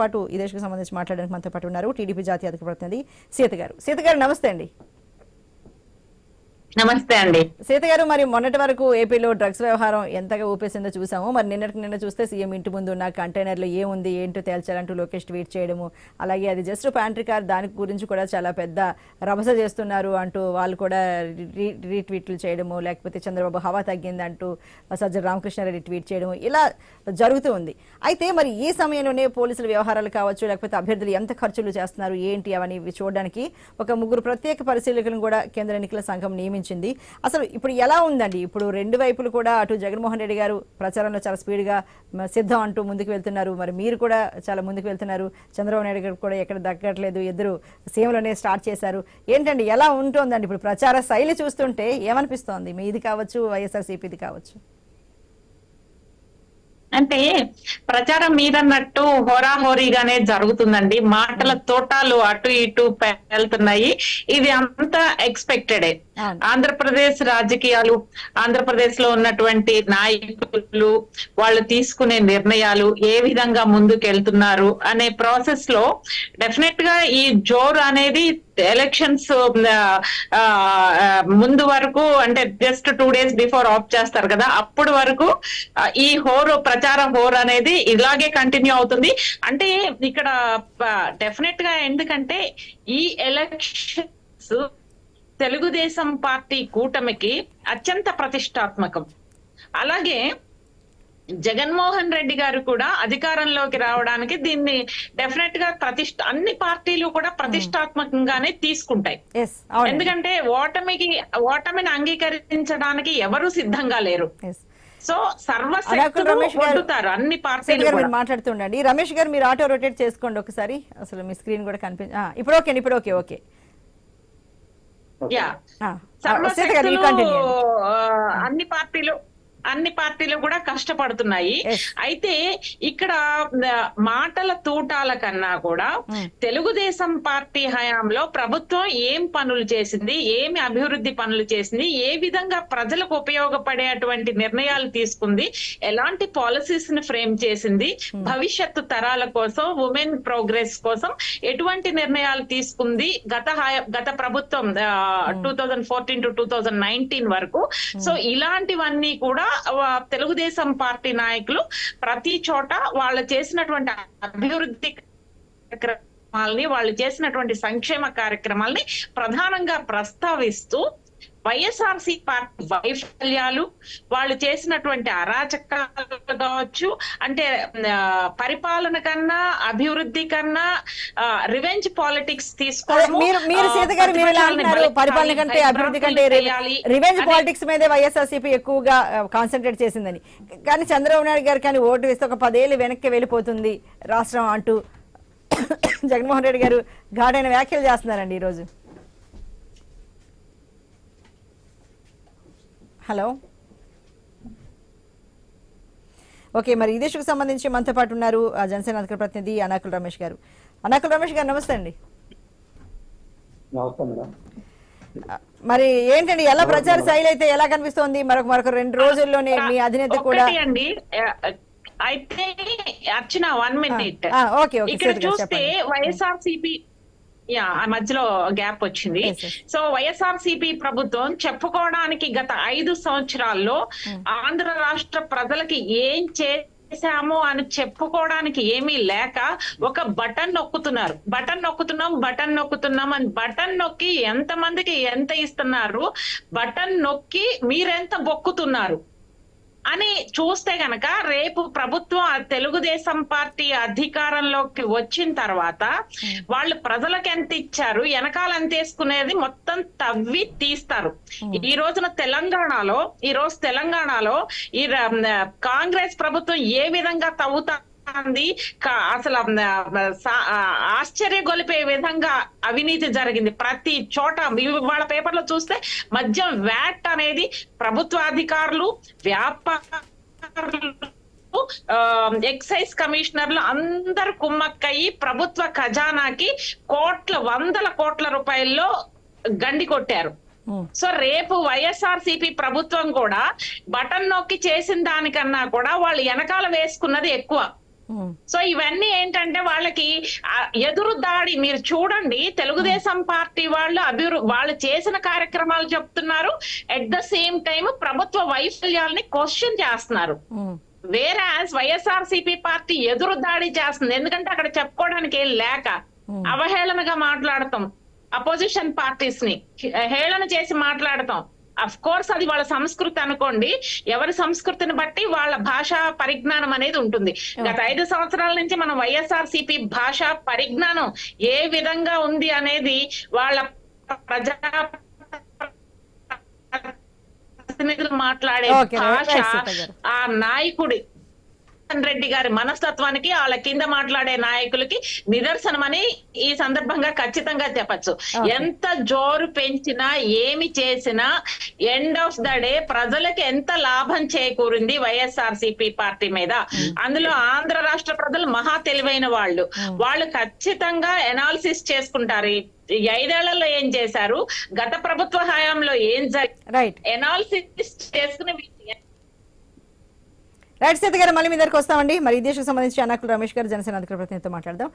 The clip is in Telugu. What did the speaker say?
పాటు ఈ దేశకు సంబంధించి మాట్లాడడానికి మనతో పాటు ఉన్నారు. టీడీపీ జాతీయ అధిక ప్రతినిధి సీత గారు. సీత గారు నమస్తే అండి. నమస్తే అండి. సీత గారు మరి మొన్నటి వరకు ఏపీలో డ్రగ్స్ వ్యవహారం ఎంతగా ఊపేసిందో చూసాము. మరి నిన్నటికి నిన్న చూస్తే సీఎం ఇంటి ముందు ఉన్న కంటైనర్లో ఏముంది ఏంటో తేల్చాలంటూ లోకేష్ ట్వీట్ చేయడము. అలాగే అది జస్ట్ ప్యాంట్రీ కార్ దాని గురించి కూడా చాలా పెద్ద రభస చేస్తున్నారు అంటూ వాళ్ళు కూడా రీ- రీట్వీట్లు చేయడము. లేకపోతే చంద్రబాబు హవా తగ్గిందంటూ సజ్జల రామకృష్ణారెడ్డి ట్వీట్ చేయడము. ఇలా జరుగుతూ ఉంది. అయితే మరి ఈ సమయంలోనే పోలీసుల వ్యవహారాలు కావచ్చు లేకపోతే అభ్యర్థులు ఎంత ఖర్చులు చేస్తున్నారు ఏంటి అవన్నీ చూడడానికి ఒక ముగ్గురు ప్రత్యేక పరిశీలకులను కూడా కేంద్ర ఎన్నికల సంఘం నియమించారు వచ్చింది అసలు ఇప్పుడు ఎలా ఉందండి? ఇప్పుడు రెండు వైపులు కూడా అటు జగన్మోహన్ రెడ్డి గారు ప్రచారంలో చాలా స్పీడ్గా సిద్ధం అంటూ ముందుకు వెళ్తున్నారు. మరి మీరు కూడా చాలా ముందుకు వెళ్తున్నారు. చంద్రబాబు నాయుడు గారు కూడా ఎక్కడ దక్కట్లేదు. ఇద్దరు సీఎంలోనే స్టార్ట్ చేశారు. ఏంటండి? ఎలా ఉంటుందండి? ఇప్పుడు ప్రచార శైలి చూస్తుంటే ఏమనిపిస్తోంది? మీది కావచ్చు వైఎస్ఆర్సీపీది కావచ్చు. అంటే ప్రచారం మీరన్నట్టు హోరాహోరీగానే జరుగుతుందండి. మాటల తోటాలు అటు ఇటు వెళ్తున్నాయి ఇది అంతా ఎక్స్పెక్టెడే. ఆంధ్రప్రదేశ్ రాజకీయాలు ఆంధ్రప్రదేశ్లో ఉన్నటువంటి నాయకులు వాళ్ళు తీసుకునే నిర్ణయాలు ఏ విధంగా ముందుకెళ్తున్నారు అనే ప్రాసెస్లో డెఫినెట్గా ఈ జోరు అనేది ఎలక్షన్స్ ముందు వరకు అంటే just two days before off చేస్తారు కదా అప్పుడు వరకు ఈ హోర్ ప్రచార హోర్ అనేది ఇలాగే కంటిన్యూ అవుతుంది. అంటే ఇక్కడ డెఫినెట్గా ఎందుకంటే ఈ ఎలక్షన్స్ తెలుగుదేశం పార్టీ కూటమికి అత్యంత ప్రతిష్టాత్మకం. అలాగే జగన్మోహన్ రెడ్డి గారు కూడా అధికారంలోకి రావడానికి దీన్ని డెఫినెట్గా ప్రతిష్ట అన్ని పార్టీలు కూడా ప్రతిష్టాత్మకంగానే తీసుకుంటాయి. ఎందుకంటే ఓటమికి ఓటమిని అంగీకరించడానికి ఎవరు సిద్ధంగా లేరు. సో సర్వశక్తులు రమేష్ గారు- కొట్టుతారు అన్ని పార్టీలు మాట్లాడుతుండండి. రమేష్ గారు మీరు ఆటో రొటేట్ చేసుకోండి ఒకసారి. అసలు మీ స్క్రీన్ కూడా కనిపించ ఆ, ఇప్పుడు ఓకే ఇప్పుడు ఓకే ఓకే. అన్ని పార్టీలు అన్ని పార్టీలు కూడా కష్టపడుతున్నాయి. అయితే ఇక్కడ మాటల తూటాల కన్నా కూడా Hmm. తెలుగుదేశం పార్టీ హయాంలో ప్రభుత్వం ఏం పనులు చేసింది ఏమి అభివృద్ధి పనులు చేసింది ఏ విధంగా ప్రజలకు ఉపయోగపడేటువంటి నిర్ణయాలు తీసుకుంది ఎలాంటి పాలసీస్ని ఫ్రేమ్ చేసింది భవిష్యత్తు తరాల కోసం ఉమెన్ ప్రోగ్రెస్ కోసం ఎటువంటి నిర్ణయాలు తీసుకుంది గత హయ- గత ప్రభుత్వం two thousand fourteen to two thousand nineteen వరకు. సో ఇలాంటివన్నీ కూడా తెలుగుదేశం పార్టీ నాయకులు ప్రతి చోట వాళ్ళు చేసినటువంటి అభివృద్ధి కార్యక్రమాలని వాళ్ళు చేసినటువంటి సంక్షేమ కార్యక్రమాలని ప్రధానంగా ప్రస్తావిస్తూ వైఎస్ఆర్సీ పార్టీ వైఫల్యాలు వాళ్ళు చేసినటువంటి అరాచకాలు కావచ్చు అంటే పరిపాలన కన్నా అభివృద్ధి కన్నా రివెంజ్ పాలిటిక్స్ అదే తీసుకోవడం మీరు మీరు సీత గారు మీరు ఎలా అంటున్నారు? పరిపాలన కంటే అభివృద్ధి కంటే రివెంజ్ పాలిటిక్స్ మీదే వైఎస్ఆర్సీపీ ఎక్కువగా కాన్సన్ట్రేట్ చేసిందని. కానీ చంద్రబాబు నాయుడు గారు కానీ ఓటు వేస్తే ఒక పదేళ్ళు వెనక్కి వెళ్ళిపోతుంది రాష్ట్రం అంటూ జగన్మోహన్ రెడ్డి గారు ఘాటైన వ్యాఖ్యలు చేస్తున్నారండి ఈరోజు. హలో. ఓకే మరి ఈ దిశకు సంబంధించి మనతో పాటు ఉన్నారు ఆ జనసేన అధికార ప్రతినిధి అనాకుల రమేష్ గారు. అనాకుల రమేష్ గారు నమస్తే అండి. మరి ఏంటండి ఎలా ప్రచార శైలి అయితే ఎలా కనిపిస్తోంది? మరొక మరొక రెండు రోజుల్లోనే మీ అధినేత కూడా అండి అయితే అర్చన వన్ మినిట్ ఆ, ఓకే, ఓకే, ఇక్కడ చూస్తే. వైఎస్ఆర్ సిపి యా ఆ మధ్యలో గ్యాప్ వచ్చింది. సో వైఎస్ఆర్ సిపి ప్రభుత్వం చెప్పుకోవడానికి గత ఐదు సంవత్సరాల్లో ఆంధ్ర రాష్ట్ర ప్రజలకి ఏం చేశాము అని చెప్పుకోవడానికి ఏమీ లేక ఒక బటన్ నొక్కుతున్నారు. బటన్ నొక్కుతున్నాం బటన్ నొక్కుతున్నాం అని బటన్ నొక్కి ఎంత మందికి ఎంత ఇస్తున్నారు? బటన్ నొక్కి మీరెంత బొక్కుతున్నారు? అని చూస్తే గనక రేపు ప్రభుత్వం తెలుగుదేశం పార్టీ అధికారంలోకి వచ్చిన తర్వాత వాళ్ళు ప్రజలకు ఎంత ఇచ్చారు వెనకాల ఎంత వేసుకునేది మొత్తం తవ్వి తీస్తారు. ఈ రోజున తెలంగాణలో ఈ రోజు తెలంగాణలో ఈ కాంగ్రెస్ ప్రభుత్వం ఏ విధంగా తవ్వుతా ఉంది. అసలు ఆశ్చర్యగొలిపే విధంగా అవినీతి జరిగింది. ప్రతి చోట వాళ్ళ పేపర్లో చూస్తే మద్యం వ్యాట్ అనేది ప్రభుత్వ అధికారులు వ్యాపారులు ఎక్సైజ్ కమిషనర్లు అందరు కుమ్మక్కయి ప్రభుత్వ ఖజానాకి కోట్ల వందల కోట్ల రూపాయల్లో గండి కొట్టారు. సో రేపు వైఎస్ఆర్ సిపి ప్రభుత్వం కూడా బటన్ నొక్కి చేసిన దానికన్నా కూడా వాళ్ళు వెనకాల వేసుకున్నది ఎక్కువ. సో ఇవన్నీ ఏంటంటే వాళ్ళకి ఎదురు దాడి మీరు చూడండి తెలుగుదేశం పార్టీ వాళ్ళు అభివృ వాళ్ళు చేసిన కార్యక్రమాలు చెప్తున్నారు. ఎట్ ద సేమ్ టైం ప్రభుత్వ వైఫల్యాల్ని క్వశ్చన్ చేస్తున్నారు. వేరే వైఎస్ఆర్ సిపి పార్టీ ఎదురు దాడి చేస్తుంది. ఎందుకంటే అక్కడ చెప్పుకోవడానికి ఏం లేక Hmm. అవహేళనగా మాట్లాడతాం. అపోజిషన్ పార్టీస్ని హేళన చేసి మాట్లాడతాం. అఫ్ కోర్స్ అది వాళ్ళ సంస్కృతి అనుకోండి. ఎవరి సంస్కృతిని బట్టి వాళ్ళ భాషా పరిజ్ఞానం అనేది ఉంటుంది. గత ఐదు సంవత్సరాల నుంచి మనం వైఎస్ఆర్ సిపి భాషా పరిజ్ఞానం ఏ విధంగా ఉంది అనేది వాళ్ళ ప్రజా ప్రతినిధులు మాట్లాడే భాష. ఆ నాయకుడి రెడ్డి గారి మనస్తత్వానికి వాళ్ళ కింద మాట్లాడే నాయకులకి నిదర్శనమని ఈ సందర్భంగా ఖచ్చితంగా చెప్పచ్చు. ఎంత జోరు పెంచినా ఏమి చేసినా ఎండ్ ఆఫ్ ద డే ప్రజలకి ఎంత లాభం చేకూరింది వైఎస్ఆర్ సిపి పార్టీ మీద. అందులో ఆంధ్ర రాష్ట్ర ప్రజలు మహా తెలివైన వాళ్ళు. వాళ్ళు ఖచ్చితంగా ఎనాలిసిస్ చేసుకుంటారు. ఐదేళ్ళలో ఏం చేశారు? గత ప్రభుత్వ హయాంలో ఏం జరిగింది ఎనాలిసిస్ చేసుకుని రైట్ సీత గారు మళ్ళీ మీ దగ్గరకు వస్తామండి. మరి ఈ దేశకు సంబంధించి అనాకుల రమేష్ గారు జనసేన అధికార ప్రతినిధితో మాట్లాడదాం.